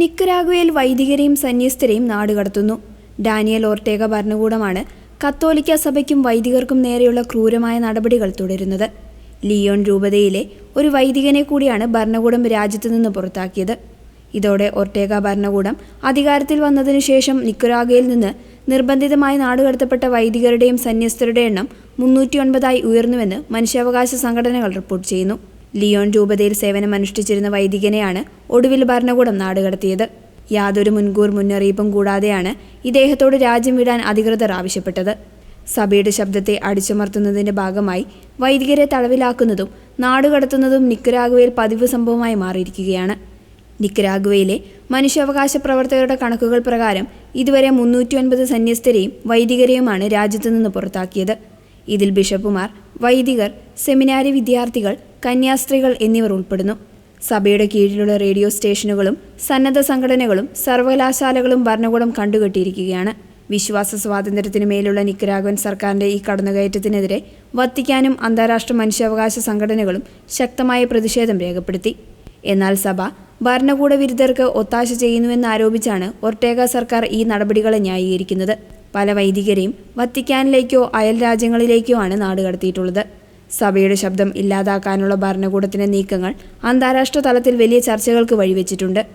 നിക്കരാഗുവയിൽ വൈദികരെയും സന്യസ്തരെയും നാടുകടത്തുന്നു Daniel ഓർട്ടേഗ ഭരണകൂടമാണ് കത്തോലിക്ക സഭയ്ക്കും വൈദികർക്കും നേരെയുള്ള ക്രൂരമായ നടപടികൾ തുടരുന്നത്. ലിയോൺ രൂപതയിലെ ഒരു വൈദികനെ കൂടിയാണ് ഭരണകൂടം രാജ്യത്തു നിന്ന് പുറത്താക്കിയത്. ഇതോടെ ഒർട്ടേഗ ഭരണകൂടം അധികാരത്തിൽ വന്നതിനു ശേഷം നിക്കുരാഗയിൽ നിന്ന് നിർബന്ധിതമായി നാടുകടത്തപ്പെട്ട വൈദികരുടെയും സന്യസ്തരുടെ എണ്ണം മുന്നൂറ്റി ഒൻപതായി ഉയർന്നുവെന്ന് മനുഷ്യാവകാശ സംഘടനകൾ റിപ്പോർട്ട് ചെയ്യുന്നു. ലിയോൺ രൂപതയിൽ സേവനമനുഷ്ഠിച്ചിരുന്ന വൈദികനെയാണ് ഒടുവിൽ ഭരണകൂടം നാടുകടത്തിയത്. യാതൊരു മുൻകൂർ മുന്നറിയിപ്പും കൂടാതെയാണ് ഇദ്ദേഹത്തോട് രാജ്യം വിടാൻ അധികൃതർ ആവശ്യപ്പെട്ടത്. സഭയുടെ ശബ്ദത്തെ അടിച്ചമർത്തുന്നതിന്റെ ഭാഗമായി വൈദികരെ തടവിലാക്കുന്നതും നാടുകടത്തുന്നതും നിക്കരാഗുവയിൽ പതിവ് സംഭവമായി മാറിയിരിക്കുകയാണ്. നിക്കരാഗുവയിലെ മനുഷ്യാവകാശ പ്രവർത്തകരുടെ കണക്കുകൾ പ്രകാരം ഇതുവരെ മുന്നൂറ്റി ഒൻപത് സന്യസ്തരെയും വൈദികരെയുമാണ് രാജ്യത്തു നിന്ന് പുറത്താക്കിയത്. ഇതിൽ ബിഷപ്പുമാർ വൈദികർ സെമിനാരി വിദ്യാർത്ഥികൾ കന്യാസ്ത്രീകൾ എന്നിവർ ഉൾപ്പെടുന്നു. സഭയുടെ കീഴിലുള്ള റേഡിയോ സ്റ്റേഷനുകളും സന്നദ്ധ സംഘടനകളും സർവകലാശാലകളും ഭരണകൂടം കണ്ടുകെട്ടിയിരിക്കുകയാണ്. വിശ്വാസ സ്വാതന്ത്ര്യത്തിനു മേലുള്ള നിക്കരാഗവൻ സർക്കാരിന്റെ ഈ കടന്നുകയറ്റത്തിനെതിരെ വത്തിക്കാനും അന്താരാഷ്ട്ര മനുഷ്യാവകാശ സംഘടനകളും ശക്തമായ പ്രതിഷേധം രേഖപ്പെടുത്തി. എന്നാൽ സഭ ഭരണകൂട വിരുദ്ധർക്ക് ഒത്താശ ചെയ്യുന്നുവെന്നാരോപിച്ചാണ് ഒർട്ടേഗ സർക്കാർ ഈ നടപടികളെ ന്യായീകരിക്കുന്നത്. പല വൈദികരെയും വത്തിക്കാനിലേക്കോ അയൽ രാജ്യങ്ങളിലേക്കോ ആണ് നാടുകടത്തിയിട്ടുള്ളത്. സഭയുടെ ശബ്ദം ഇല്ലാതാക്കാനുള്ള ഭരണകൂടത്തിന്റെ നീക്കങ്ങൾ അന്താരാഷ്ട്ര തലത്തിൽ വലിയ ചർച്ചകൾക്ക് വഴിവെച്ചിട്ടുണ്ട്